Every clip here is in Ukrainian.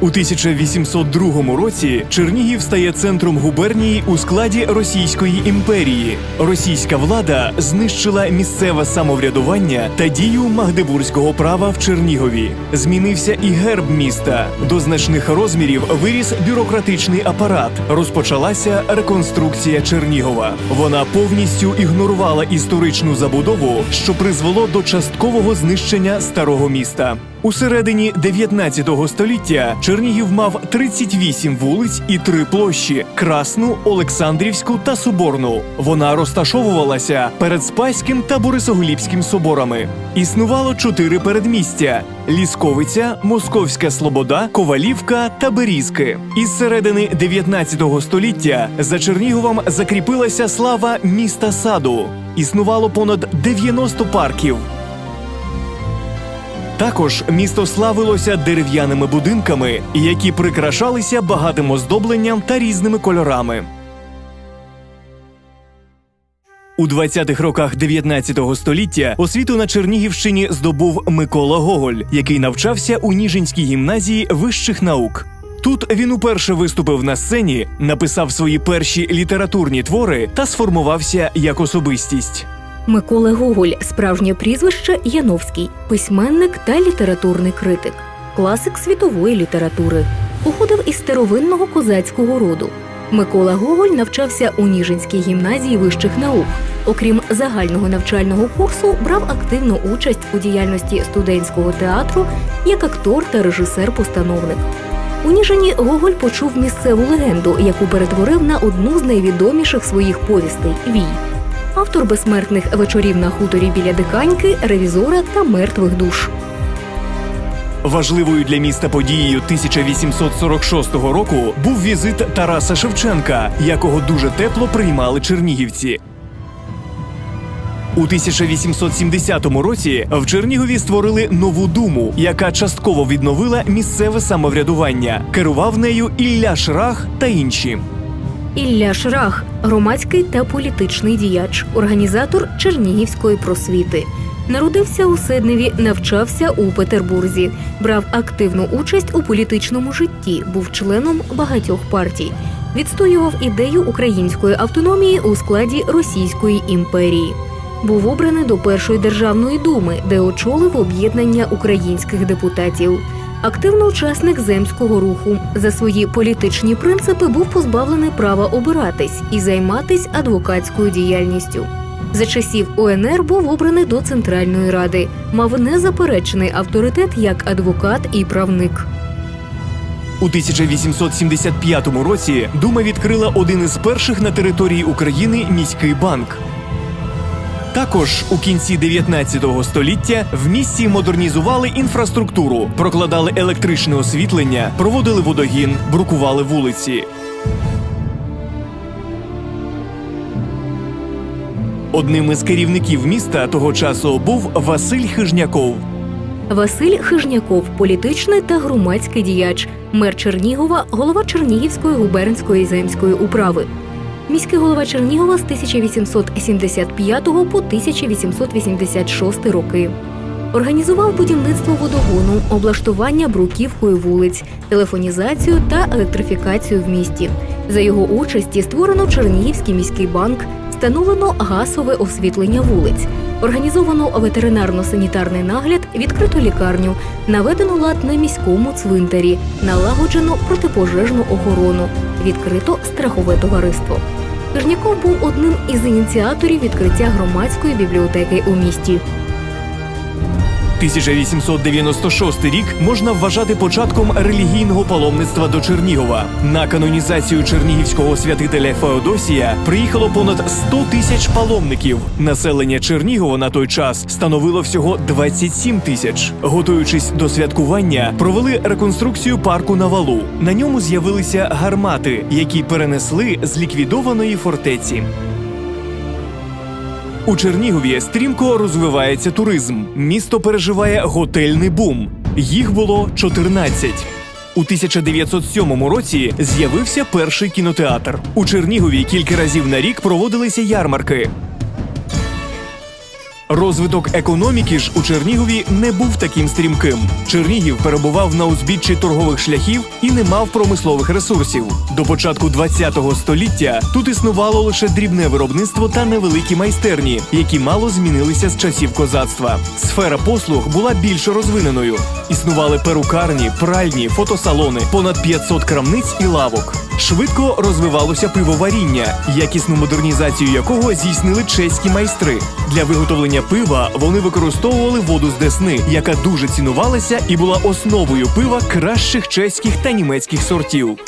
У 1802 році Чернігів стає центром губернії у складі Російської імперії. Російська влада знищила місцеве самоврядування та дію магдебурзького права в Чернігові. Змінився і герб міста. До значних розмірів виріс бюрократичний апарат. Розпочалася реконструкція Чернігова. Вона повністю ігнорувала історичну забудову, що призвело до часткового знищення старого міста. У середині 19 століття Чернігів мав 38 вулиць і три площі: Красну, Олександрівську та Соборну. Вона розташовувалася перед Спаським та Борисоглібським соборами. Існувало чотири передмістя: Лісковиця, Московська Слобода, Ковалівка та Берізки. Із середини 19 століття за Черніговом закріпилася слава міста саду. Існувало понад 90 парків. Також місто славилося дерев'яними будинками, які прикрашалися багатим оздобленням та різними кольорами. У 20-х роках 19 століття освіту на Чернігівщині здобув Микола Гоголь, який навчався у Ніжинській гімназії вищих наук. Тут він уперше виступив на сцені, написав свої перші літературні твори та сформувався як особистість. Микола Гоголь, справжнє прізвище Яновський, письменник та літературний критик, класик світової літератури. Походив із старовинного козацького роду. Микола Гоголь навчався у Ніжинській гімназії вищих наук. Окрім загального навчального курсу, брав активну участь у діяльності студентського театру як актор та режисер-постановник. У Ніжині Гоголь почув місцеву легенду, яку перетворив на одну з найвідоміших своїх повістей Вій. Автор безсмертних вечорів на хуторі біля диканьки, ревізора та мертвих душ. Важливою для міста подією 1846 року був візит Тараса Шевченка, якого дуже тепло приймали чернігівці. У 1870 році в Чернігові створили нову думу, яка частково відновила місцеве самоврядування. Керував нею Ілля Шрах та інші. Ілля Шрах громадський та політичний діяч, організатор Чернігівської просвіти. Народився у Сидневі, навчався у Петербурзі, брав активну участь у політичному житті, був членом багатьох партій. Відстоював ідею української автономії у складі Російської імперії. Був обраний до першої державної думи, де очолив об'єднання українських депутатів. Активний учасник земського руху за свої політичні принципи був позбавлений права обиратись і займатись адвокатською діяльністю. За часів УНР був обраний до Центральної ради, мав незаперечений авторитет як адвокат і правник. У 1875 році Дума відкрила один із перших на території України міський банк. Також у кінці 19 століття в місті модернізували інфраструктуру, прокладали електричне освітлення, проводили водогін, брукували вулиці. Одним із керівників міста того часу був Василь Хижняков. Василь Хижняков, політичний та громадський діяч, мер Чернігова, голова Чернігівської губернської земської управи. Міський голова Чернігова з 1875 по 1886 роки. Організував будівництво водогону, облаштування бруківкою вулиць, телефонізацію та електрифікацію в місті. За його участі створено Чернігівський міський банк, встановлено газове освітлення вулиць, організовано ветеринарно-санітарний нагляд, відкрито лікарню, наведено лад на міському цвинтарі, налагоджено протипожежну охорону, відкрито страхове товариство. Жняков був одним із ініціаторів відкриття громадської бібліотеки у місті. 1896 рік можна вважати початком релігійного паломництва до Чернігова. На канонізацію чернігівського святителя Феодосія приїхало понад 100 тисяч паломників. Населення Чернігова на той час становило всього 27 тисяч. Готуючись до святкування, провели реконструкцію парку на валу. На ньому з'явилися гармати, які перенесли з ліквідованої фортеці. У Чернігові стрімко розвивається туризм. Місто переживає готельний бум. Їх було 14. У 1907 році з'явився перший кінотеатр. У Чернігові кілька разів на рік проводилися ярмарки. Розвиток економіки ж у Чернігові не був таким стрімким. Чернігів перебував на узбіччі торгових шляхів і не мав промислових ресурсів. До початку ХХ століття тут існувало лише дрібне виробництво та невеликі майстерні, які мало змінилися з часів козацтва. Сфера послуг була більш розвиненою. Існували перукарні, пральні, фотосалони, понад 500 крамниць і лавок. Швидко розвивалося пивоваріння, якісну модернізацію якого здійснили чеські майстри. Для виготовлення пива вони використовували воду з Десни, яка дуже цінувалася і була основою пива кращих чеських та німецьких сортів.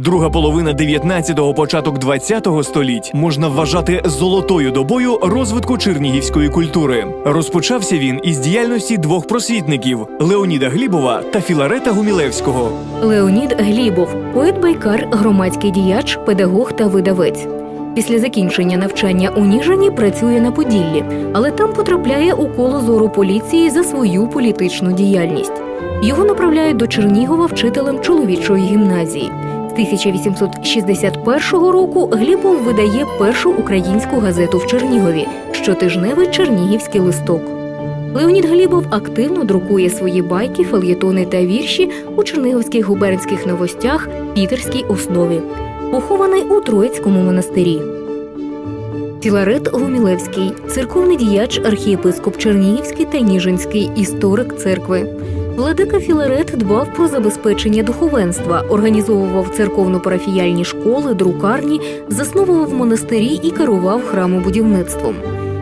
Друга половина 19-го, початок 20-го століть можна вважати золотою добою розвитку чернігівської культури. Розпочався він із діяльності двох просвітників Леоніда Глібова та Філарета Гумілевського. Леонід Глібов, поет-байкар, громадський діяч, педагог та видавець. Після закінчення навчання у Ніжині працює на Поділлі, але там потрапляє у коло зору поліції за свою політичну діяльність. Його направляють до Чернігова вчителем чоловічої гімназії. З 1861 року Глібов видає першу українську газету в Чернігові щотижневий чернігівський листок. Леонід Глібов активно друкує свої байки, фельєтони та вірші у чернігівських губернських новостях Пітерській основі, похований у Троїцькому монастирі. Філарет Гумілевський, церковний діяч, архієпископ Чернігівський та Ніжинський, історик церкви. Владика Філарет дбав про забезпечення духовенства, організовував церковно-парафіяльні школи, друкарні, засновував монастирі і керував храмобудівництвом.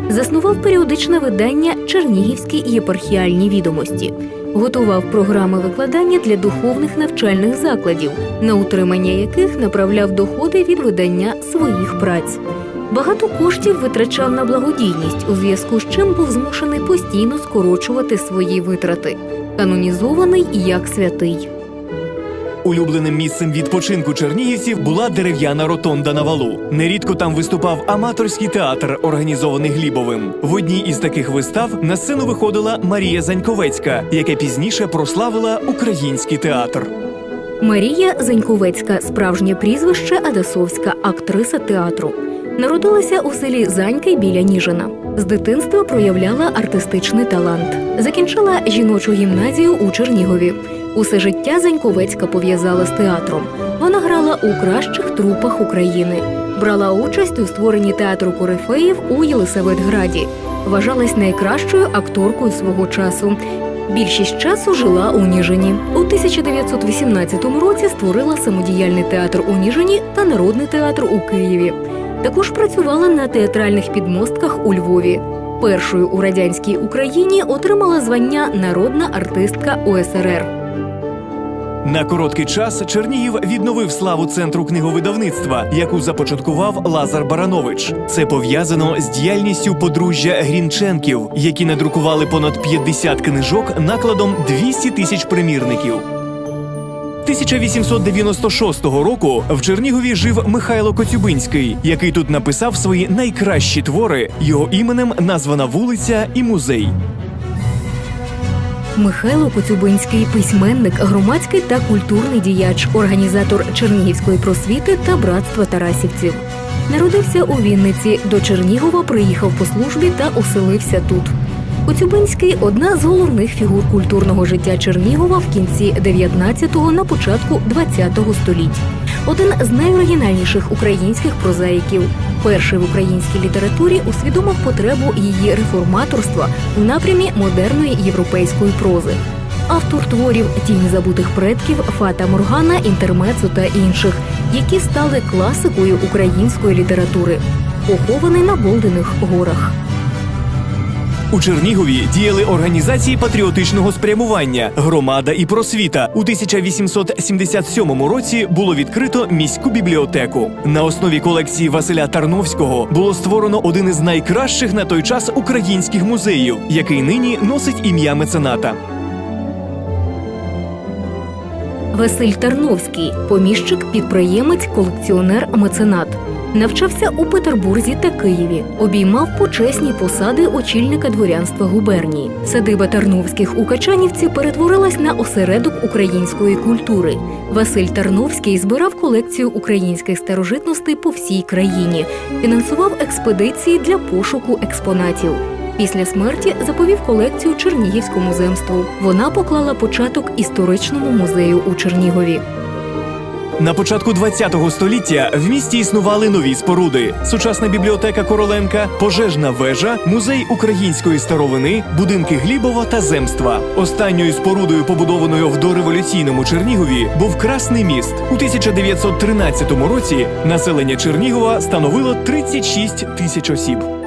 Заснував періодичне видання Чернігівські єпархіальні відомості, готував програми викладання для духовних навчальних закладів, на утримання яких направляв доходи від видання своїх праць. Багато коштів витрачав на благодійність, у зв'язку з чим був змушений постійно скорочувати свої витрати. Канонізований як святий. Улюбленим місцем відпочинку чернігівців була дерев'яна ротонда на валу. Нерідко там виступав аматорський театр, організований Глібовим. В одній із таких вистав на сцену виходила Марія Заньковецька, яка пізніше прославила український театр. Марія Заньковецька, справжнє прізвище Адасовська, актриса театру. Народилася у селі Заньки біля Ніжина. З дитинства проявляла артистичний талант. Закінчила жіночу гімназію у Чернігові. Усе життя Заньковецька пов'язала з театром. Вона грала у кращих трупах України, брала участь у створенні театру корифеїв у Єлисаветграді. Вважалась найкращою акторкою свого часу. Більшість часу жила у Ніжині. У 1918 році створила самодіяльний театр у Ніжині та народний театр у Києві. Також працювала на театральних підмостках у Львові. Першою у радянській Україні отримала звання народна артистка УСРР. На короткий час Чернігів відновив славу центру книговидавництва, яку започаткував Лазар Баранович. Це пов'язано з діяльністю подружжя Грінченків, які надрукували понад 50 книжок накладом 200 тисяч примірників. 1896 року в Чернігові жив Михайло Коцюбинський, який тут написав свої найкращі твори. Його іменем названа вулиця і музей. Михайло Коцюбинський письменник, громадський та культурний діяч, організатор Чернігівської просвіти та братства Тарасівців. Народився у Вінниці, до Чернігова приїхав по службі та оселився тут. Коцюбинський одна з головних фігур культурного життя Чернігова в кінці 19-го на початку 20-го століть. Один з найоригінальніших українських прозаїків. Перший в українській літературі усвідомив потребу її реформаторства у напрямі модерної європейської прози. Автор творів Тінь забутих предків, Фата Моргана, Інтермецо та інших, які стали класикою української літератури, похований на Болдених горах. У Чернігові діяли організації патріотичного спрямування, громада і просвіта. У 1877 році було відкрито міську бібліотеку. На основі колекції Василя Тарновського було створено один із найкращих на той час українських музеїв, який нині носить ім'я мецената. Василь Тарновський, поміщик, підприємець, колекціонер, меценат. Навчався у Петербурзі та Києві, обіймав почесні посади очільника дворянства губернії. Садиба Тарновських у Качанівці перетворилась на осередок української культури. Василь Тарновський збирав колекцію українських старожитностей по всій країні, фінансував експедиції для пошуку експонатів. Після смерті заповів колекцію Чернігівському земству. Вона поклала початок історичному музею у Чернігові. На початку ХХ століття в місті існували нові споруди: сучасна бібліотека Короленка, пожежна вежа, музей української старовини, будинки Глібова та земства. Останньою спорудою, побудованою в дореволюційному Чернігові, був Красний міст. У 1913 році населення Чернігова становило 36 тисяч осіб.